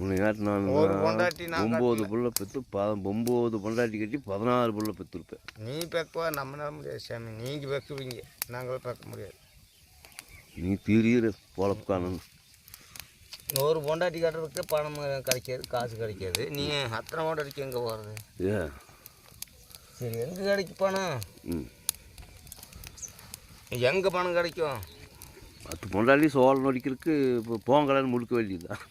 முன்னாடி நான் ஒரு பொண்டாட்டி நான் ஒம்பது புள்ள பெற்று ப ஒம்பது பொண்டாட்டி கட்டி பதினாறு புள்ள பெற்றிருப்பேன் நீ பெக்குவா? நம்மளால முடியாது சாமி. நீங்கள் பெக்குவீங்க. நாங்களும் பெக்க முடியாது. நீ திரியிற பொழப்புக்கான ஒரு பொண்டாட்டி கட்டுறதுக்கு பணம் கிடைக்காது காசு கிடைக்காது. நீ அத்தனை பொண்டாட்டிக்கு எங்கே போகிறது ஏ. சரி எங்கே கிடைக்கு பணம்? ம். எங்கே பணம் கிடைக்கும்? பத்து பொண்டாட்டி சோளம் நொடிக்கிறதுக்கு இப்போ போங்கலன்னு முழுக்க வேண்டியதுதான்.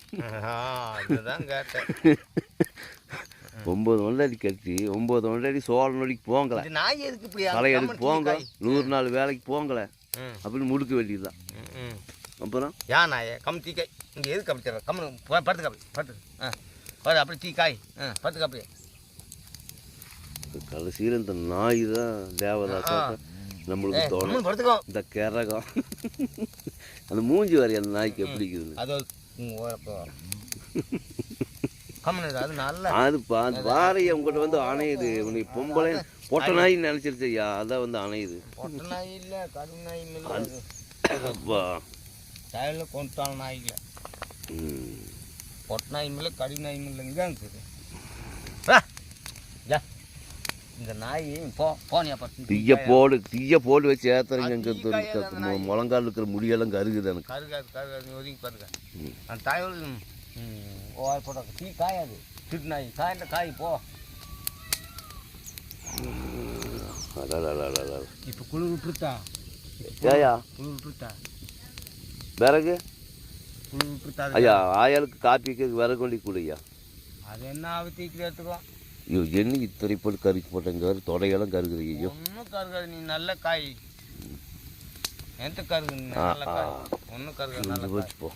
ஒம்பது பொண்டாட்டி கட்டி ஒம்பது பொண்டாட்டி சோளம் நொடிக்கு போங்கலை. நாய் எதுக்கு இப்படி போங்க? நூறு நாள் வேலைக்கு போங்கலை. அப்படின்னு முடுக்க வேண்டியதுதான். அப்புறம்? ஏன் நாயே கம் தீ காய். இங்கே எது கம்மி தர கம்மனு படுத்து காப்பி படுத்து. ஆ பாரு அப்படி தீ காய். ஆ படுத்து காப்பி. கடைசியில் இந்த நாய் தான் தேவதாசா நம்மளுக்கு தோணும் இந்த கிரகம். அந்த மூஞ்சி வரை அந்த நாய்க்கு எப்படி இருக்குது? அது ஓரப்போ கம்மனு அது நல்ல அது பா அது பாறையை உங்கள்கிட்ட வந்து அணையுது. உனக்கு பொம்பளை பொட்டை நாய் நினச்சிருச்சு ஐயா. அதான் வந்து அணையுது. அப்பா. டயரில் கொண்டான நாய் இல்லை. ம். பொட்டை நாய் இல்லை கடி நாய் இல்லை இங்கே இருக்குது. இந்த நாய் போ போனியா தீய போடு தீய போடு வச்சு ஏத்துறீங்க இங்கே முழங்கால் இருக்கிற முடியெல்லாம் கருகுது எனக்கு. கருகாது கருகாது ஒதுங்கி பாருங்க. அந்த தாயோடு ஓ போட. டீ காயாது. திட்டு நாய். காய்ந்த காய் போ. இப்போ குளிர் விட்டுருத்தா ஏயா குளிர் விட்டுருத்தா விறகு? குளிர் விட்டுருத்தா ஐயா ஆயாளுக்கு காப்பிக்கு விறகு கொண்டு கொடுய்யா அது என்ன ஆகுது தீக்கில் எடுத்துக்கோ ஐயோ என்ன இத்தனை போட்டு கறிக்கு போட்டேங்க தொடையெல்லாம் கருகுது ஐயோ. ஒன்றும் கருகாது நீ நல்ல காய். எந்த கருகு நல்ல காய். ஒன்றும் கருகாது நல்ல போ